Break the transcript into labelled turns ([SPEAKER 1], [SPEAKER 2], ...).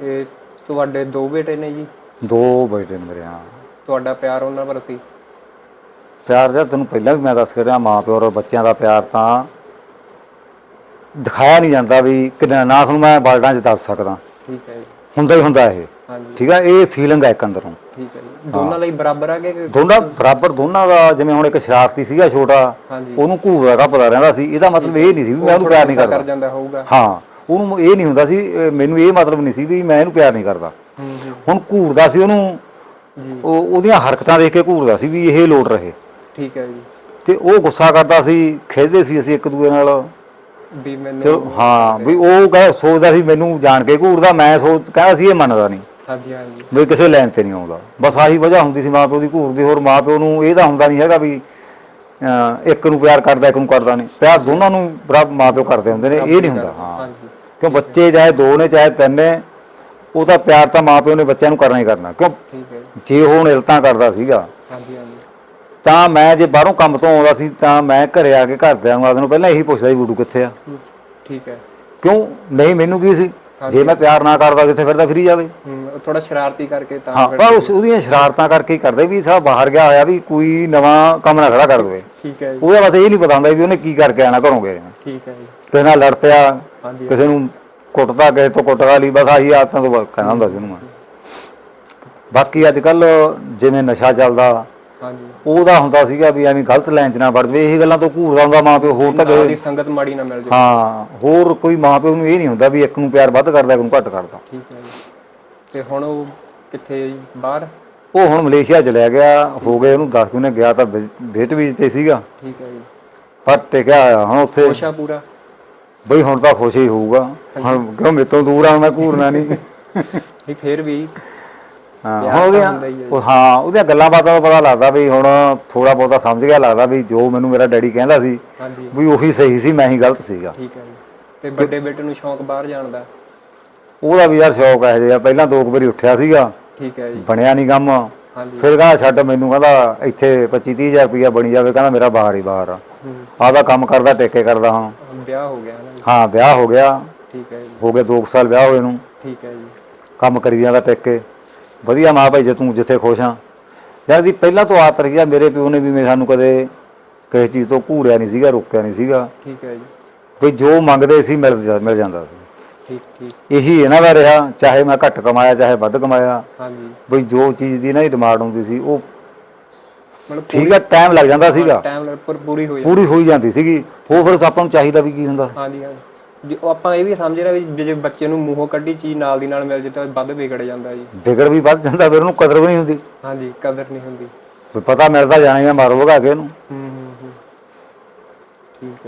[SPEAKER 1] ਤੇ ਤੁਹਾਡੇ ਦੋ ਬੇਟੇ ਨੇ ਜੀ?
[SPEAKER 2] ਦੋ ਬੇਟੇ ਨੇ ਮੇਰੇ ਹਾਂ।
[SPEAKER 1] ਤੁਹਾਡਾ ਪਿਆਰ ਉਹਨਾਂ ਪ੍ਰਤੀ
[SPEAKER 2] ਪਿਆਰ ਦਾ ਤੈਨੂੰ ਪਹਿਲਾਂ ਵੀ ਮੈਂ ਦੱਸ ਕੇ ਰਿਹਾ ਮਾਂ ਪਿਓ ਔਰ ਬੱਚਿਆਂ ਦਾ ਪਿਆਰ ਤਾਂ ਦਿਖਾਇਆ ਨਹੀਂ ਜਾਂਦਾ ਵੀ ਕਿੰਨਾ ਨਾ ਤੁਹਾਨੂੰ ਮੈਂ ਵਰਡਾਂ 'ਚ ਦੱਸ ਸਕਦਾ।
[SPEAKER 1] ਠੀਕ ਹੈ ਜੀ।
[SPEAKER 2] ਹੁੰਦਾ ਹੀ ਹੁੰਦਾ ਇਹ।
[SPEAKER 1] ਹਾਂਜੀ।
[SPEAKER 2] ਠੀਕ ਆ ਇਹ ਫੀਲਿੰਗ ਹੈ ਇੱਕ ਅੰਦਰੋਂ।
[SPEAKER 1] ਠੀਕ ਹੈ ਜੀ। ਦੋਨਾਂ ਲਈ ਬਰਾਬਰ ਆ ਕਿ
[SPEAKER 2] ਦੋਨਾਂ ਬਰਾਬਰ ਦੋਨਾਂ ਦਾ ਜਿਵੇਂ ਹੁਣ ਇੱਕ ਸ਼ਰਾਰਤੀ ਸੀਗਾ ਛੋਟਾ ਉਹਨੂੰ ਘੂਰਦਾ ਕੱਪਦਾ ਰਹਿੰਦਾ ਸੀ ਇਹਦਾ ਮਤਲਬ ਇਹ ਨਹੀਂ ਸੀ ਵੀ ਮੈਂ ਉਹਨੂੰ ਪਿਆਰ ਨਹੀਂ ਕਰਦਾ।
[SPEAKER 1] ਕਰ ਜਾਂਦਾ ਹੋਊਗਾ।
[SPEAKER 2] ਹਾਂ। ਉਹਨੂੰ ਇਹ ਨਹੀਂ ਹੁੰਦਾ ਸੀ ਮੈਨੂੰ ਇਹ ਮਤਲਬ ਨਹੀਂ ਸੀ ਵੀ ਮੈਂ ਇਹਨੂੰ ਪਿਆਰ ਨਹੀਂ ਕਰਦਾ। ਹੁਣ ਘੂਰਦਾ ਸੀ ਉਹਨੂੰ
[SPEAKER 1] ਜੀ।
[SPEAKER 2] ਉਹ ਉਹਦੀਆਂ ਹਰਕਤਾਂ ਦੇਖ ਕੇ ਘੂਰਦਾ ਸੀ ਵੀ ਇਹ ਲੋਟ ਰਹੇ।
[SPEAKER 1] ਠੀਕ ਹੈ ਜੀ।
[SPEAKER 2] ਤੇ ਉਹ ਗੁੱਸਾ ਕਰਦਾ ਸੀ ਖਿੱਚਦੇ ਸੀ ਅਸੀਂ ਇੱਕ ਦੂਏ ਨਾਲ।
[SPEAKER 1] ਵੀ ਮੈਨੂੰ
[SPEAKER 2] ਚਲੋ ਹਾਂ ਵੀ ਉਹ ਕਹੇ ਸੋਚਦਾ ਸੀ ਮੈਨੂੰ ਜਾਣ ਕੇ ਘੂਰਦਾ ਮੈਂ ਸੋਚ ਕਹਿੰਦਾ ਸੀ ਇਹ ਮੰਨਦਾ ਨਹੀਂ।
[SPEAKER 1] ਹਾਂਜੀ ਹਾਂਜੀ।
[SPEAKER 2] ਵੀ ਕਿਸੇ ਲਾਈਨ ਤੇ ਨਹੀਂ ਆਉਂਦਾ। ਬਸ ਆਹੀ ਵਜ੍ਹਾ ਹੁੰਦੀ ਸੀ ਮਾਪਿਓ ਦੀ ਘੂਰ ਦੀ ਹੋਰ ਮਾਪਿਓ ਨੂੰ ਇਹ ਤਾਂ ਹੁੰਦਾ ਨਹੀਂ ਹੈਗਾ ਵੀ ਇੱਕ ਨੂੰ ਪਿਆਰ ਕਰਦਾ ਇੱਕ ਨੂੰ ਕਰਦਾ ਨਹੀਂ। ਪਿਆਰ ਦੋਨਾਂ ਨੂੰ ਬਰਾਬਰ ਮਾਪਿਓ ਕਰਦੇ ਹੁੰਦੇ ਨੇ ਇਹ ਨਹੀਂ ਹੁੰਦਾ ਹਾਂ। ਕਿਉਂ ਬੱਚੇ ਚਾਹੇ ਦੋ ਨੇ ਚਾਹੇ ਤਿੰਨ ਨੇ ਉਹ ਤਾਂ ਪਿਆਰ ਤਾਂ ਮਾਪਿਓ ਨੇ ਬੱਚਿਆਂ ਨੂੰ ਕਰਨਾ ਹੀ ਕਰਨਾ। ਕਿਉਂ?
[SPEAKER 1] ਜੀ।
[SPEAKER 2] ਉਹ ਇਲਤਾਂ ਕਰਦਾ ਸੀਗਾ
[SPEAKER 1] ਹਾਂਜੀ ਹਾਂਜੀ।
[SPEAKER 2] ਤਾਂ ਮੈਂ ਜੇ ਬਾਹਰੋਂ ਕੰਮ ਤੋਂ ਆਉਂਦਾ ਸੀ ਤਾਂ ਮੈਂ ਘਰੇ ਆ ਕੇ ਘਰਦਿਆਂ ਨੂੰ ਆਦਨ ਨੂੰ ਪਹਿਲਾਂ ਇਹੀ ਪੁੱਛਦਾ ਸੀ ਬੂਡੂ ਕਿੱਥੇ ਆ?
[SPEAKER 1] ਠੀਕ ਹੈ।
[SPEAKER 2] ਕਿਉਂ? ਨਹੀਂ ਮੈਨੂੰ ਕੀ ਸੀ? ਜੇ ਮੈਂ ਪਿਆਰ ਨਾ ਕਰਦਾ ਜਿੱਥੇ ਫਿਰਦਾ ਫਿਰੀ ਜਾਵੇ।
[SPEAKER 1] ਥੋੜਾ ਸ਼ਰਾਰਤੀ ਕਰਕੇ ਤਾਂ
[SPEAKER 2] ਹਾਂ ਪਰ ਉਸ ਉਹਦੀਆਂ ਸ਼ਰਾਰਤਾਂ ਕਰਕੇ ਹੀ ਕਰਦੇ ਵੀ ਸਾਹ ਬਾਹਰ ਗਿਆ ਹੋਇਆ ਵੀ ਕੋਈ ਨਵਾਂ ਕੰਮ ਨਾ ਖੜਾ ਕਰ ਦੇਵੇ।
[SPEAKER 1] ਠੀਕ ਹੈ ਜੀ।
[SPEAKER 2] ਉਹਦਾ ਬਸ ਇਹ ਨਹੀਂ ਪਤਾ ਹੁੰਦਾ ਵੀ ਉਹਨੇ ਕੀ ਕਰਕੇ ਆਣਾ ਘਰੋਂ ਗਏ
[SPEAKER 1] ਠੀਕ ਹੈ ਜੀ।
[SPEAKER 2] ਕਿਸੇ ਨਾਲ ਲੜ ਪਿਆ ਕਿਸੇ ਨੂੰ ਕੁੱਟਦਾ ਕਿਸੇ ਤੋਂ ਕੁੱਟਦਾ ਲਈ ਬਸ ਆਹੀ ਆਦਤਾਂ ਤੋਂ ਕਹਿੰਦਾ ਹੁੰਦਾ ਸੀ ਉਹਨੂੰ ਬਾਕੀ ਅੱਜ ਕੱਲ ਜਿਵੇਂ ਨਸ਼ਾ ਚੱਲਦਾ
[SPEAKER 1] ਹਾਂਜੀ।
[SPEAKER 2] ਉਹਦਾ ਹੁੰਦਾ ਸੀਗਾ ਵੀ ਐਵੇਂ ਗਲਤ ਲਾਈਨ 'ਚ ਨਾ ਵੜ ਜਵੇ ਇਹ ਗੱਲਾਂ ਤੋਂ ਘੂਰਦਾ ਹੁੰਦਾ ਮਾਂ ਪਿਓ ਹੋਰ ਤਾਂ
[SPEAKER 1] ਨਾਲ ਸੰਗਤ ਮਾੜੀ ਨਾ ਮਿਲ ਜਾਵੇ।
[SPEAKER 2] ਹਾਂ ਹੋਰ ਕੋਈ ਮਾਂ ਪਿਓ ਨੂੰ ਇਹ ਨਹੀਂ ਹੁੰਦਾ ਵੀ ਇੱਕ ਨੂੰ ਪਿਆਰ ਵੱਧ ਕਰਦਾ ਇੱਕ ਨੂੰ ਘੱਟ ਕਰਦਾ।
[SPEAKER 1] ਠੀਕ ਹੈ ਜੀ। ਤੇ ਹੁਣ ਉਹ ਕਿੱਥੇ ਜੀ? ਬਾਹਰ?
[SPEAKER 2] ਉਹ ਹੁਣ ਮਲੇਸ਼ੀਆ ਚਲਿਆ ਗਿਆ ਹੋ ਗਏ ਉਹਨੂੰ 10 ਮਹੀਨੇ ਗਿਆ ਤਾਂ ਵਿਜ਼ਿਟ ਵੀਜ਼ ਤੇ ਸੀਗਾ।
[SPEAKER 1] ਠੀਕ ਹੈ ਜੀ।
[SPEAKER 2] ਪਰ ਟਿਕਿਆ ਹੋਇਆ ਹੁਣ ਉੱਥੇ
[SPEAKER 1] ਕੋਸ਼ਾ ਪੂਰਾ?
[SPEAKER 2] ਬਈ ਹੁਣ ਤਾਂ ਖੁਸ਼ ਹੀ ਹੋਊਗਾ। ਹੁਣ ਕਿਉਂ ਮੇਰੇ ਤੋਂ ਦੂਰ ਆ ਮੈਂ ਘੂਰਨਾ ਨਹੀਂ।
[SPEAKER 1] ਨਹੀਂ ਫੇਰ ਵੀ
[SPEAKER 2] ਹਾਂ
[SPEAKER 1] ਹੀ ਜੀ।
[SPEAKER 2] ਉਹ ਹਾਂ ਉਹਦੀਆਂ ਗੱਲਾਂ ਬਾਤਾਂ ਤੋਂ ਪਤਾ ਲੱਗਦਾ ਵੀ ਹੁਣ ਥੋੜਾ ਬਹੁਤਾ ਸਮਝ ਗਿਆ ਲੱਗਦਾ ਵੀ ਜੋ ਮੈਨੂੰ ਮੇਰਾ ਡੈਡੀ ਕਹਿੰਦਾ ਸੀ ਵੀ ਉਹੀ ਸਹੀ ਸੀ ਮੈਂ ਹੀ ਗਲਤ ਸੀਗਾ।
[SPEAKER 1] ਠੀਕ ਹੈ ਜੀ। ਤੇ ਵੱਡੇ ਬੇਟੇ ਨੂੰ ਸ਼ੌਂਕ ਬਾਹਰ ਜਾਣ ਦਾ?
[SPEAKER 2] ਉਹਦਾ ਵੀ ਯਾਰ ਸ਼ੌਕ ਹੈ ਜਿਹਾ ਪਹਿਲਾਂ ਦੋ ਕੁ ਵਾਰੀ ਉੱਠਿਆ ਸੀਗਾ।
[SPEAKER 1] ਠੀਕ ਹੈ ਜੀ।
[SPEAKER 2] ਬਣਿਆ ਨਹੀਂ ਕੰਮ। ਫਿਰ ਛੱਡ ਮੈਨੂੰ ਕਹਿੰਦਾ ਇੱਥੇ 25 30000 ਰੁਪਇਆ ਬਣੀ ਜਾਵੇ ਕਹਿੰਦਾ ਮੇਰਾ ਬਾਹਰ ਹੀ ਬਾਹਰ ਆ।
[SPEAKER 1] ਹੂੰ।
[SPEAKER 2] ਆਦਾ ਕੰਮ ਕਰਦਾ ਟੇਕੇ ਕਰਦਾ ਹਾਂ।
[SPEAKER 1] ਵਿਆਹ ਹੋ ਗਿਆ
[SPEAKER 2] ਹਾਂ ਵਿਆਹ ਹੋ ਗਿਆ।
[SPEAKER 1] ਠੀਕ ਹੈ ਜੀ।
[SPEAKER 2] ਹੋ ਗਏ 2 ਸਾਲ ਵਿਆਹ ਹੋਏ ਨੂੰ।
[SPEAKER 1] ਠੀਕ ਹੈ ਜੀ।
[SPEAKER 2] ਕੰਮ ਕਰੀ ਜਾਂਦਾ ਟੇਕੇ ਵਧੀਆ ਮਾਂ ਭਾਈ ਜੇ ਤੂੰ ਜਿੱਥੇ ਖੁਸ਼ ਆ। ਯਾਰ ਦੀ ਪਹਿਲਾਂ ਤੋਂ ਆਦਤ ਰਹੀ ਆ ਮੇਰੇ ਪਿਓ ਨੇ ਵੀ ਮੇਰੇ ਸਾਨੂੰ ਕਦੇ ਕਿਸੇ ਚੀਜ਼ ਤੋਂ ਘੂਰਿਆ ਨਹੀਂ ਸੀਗਾ ਰੋਕਿਆ ਨਹੀਂ ਸੀਗਾ।
[SPEAKER 1] ਠੀਕ ਹੈ ਜੀ।
[SPEAKER 2] ਵੀ ਜੋ ਮੰਗਦੇ ਸੀ ਮਿਲ ਜਾ- ਮਿਲ ਜਾਂਦਾ ਸੀ।
[SPEAKER 1] ਠੀਕ ਠੀਕ।
[SPEAKER 2] ਇਹੀ ਇਹਨਾਂ ਦਾ ਰਿਹਾ ਚਾਹੇ ਮੈਂ ਘੱਟ ਕਮਾਇਆ ਚਾਹੇ ਵੱਧ ਕਮਾਇਆ।
[SPEAKER 1] ਹਾਂਜੀ।
[SPEAKER 2] ਵੀ ਜੋ ਚੀਜ਼ ਦੀ ਨਾ ਹੀ ਡਿਮਾਂਡ ਹੁੰਦੀ ਸੀ ਉਹ
[SPEAKER 1] ਮਤਲਬ
[SPEAKER 2] ਠੀਕ ਆ ਟਾਈਮ ਲੱਗ ਜਾਂਦਾ ਸੀਗਾ।
[SPEAKER 1] ਟਾਈਮ ਪਰ ਪੂਰੀ ਹੋ ਜਾਂਦੀ
[SPEAKER 2] ਪੂਰੀ ਹੋਈ ਜਾਂਦੀ ਸੀਗੀ। ਉਹ ਫਿਰ ਆਪਾਂ ਨੂੰ ਚਾਹੀਦਾ ਵੀ ਕੀ ਹੁੰਦਾ?
[SPEAKER 1] ਹਾਂਜੀ ਹਾਂਜੀ। ਜੇ ਉਹ ਆਪਾਂ ਇਹ ਵੀ ਸਮਝ ਰਹੇ ਵੀ ਜੇ ਬੱਚੇ ਨੂੰ ਮੂੰਹੋਂ ਕੱਢੀ ਚੀਜ਼ ਨਾਲ ਦੀ ਨਾਲ ਮਿਲ ਜੇ ਤਾਂ ਵੱਧ ਵਿਗੜ ਜਾਂਦਾ ਜੀ।
[SPEAKER 2] ਵਿਗੜ ਵੀ ਵੱਧ ਜਾਂਦਾ ਫਿਰ ਉਹਨੂੰ ਕਦਰ ਵੀ ਨਹੀਂ ਹੁੰਦੀ।
[SPEAKER 1] ਹਾਂਜੀ ਕਦਰ ਨਹੀਂ ਹੁੰਦੀ।
[SPEAKER 2] ਪਤਾ ਮਿਲਦਾ ਜਾਣੇ ਜਾਂ ਮਾਰੋ ਭਗਾ ਕੇ ਇਹਨੂੰ ਹੂੰ ਹੂੰ ਹੂੰ।
[SPEAKER 1] ਠੀਕ ਹੈ।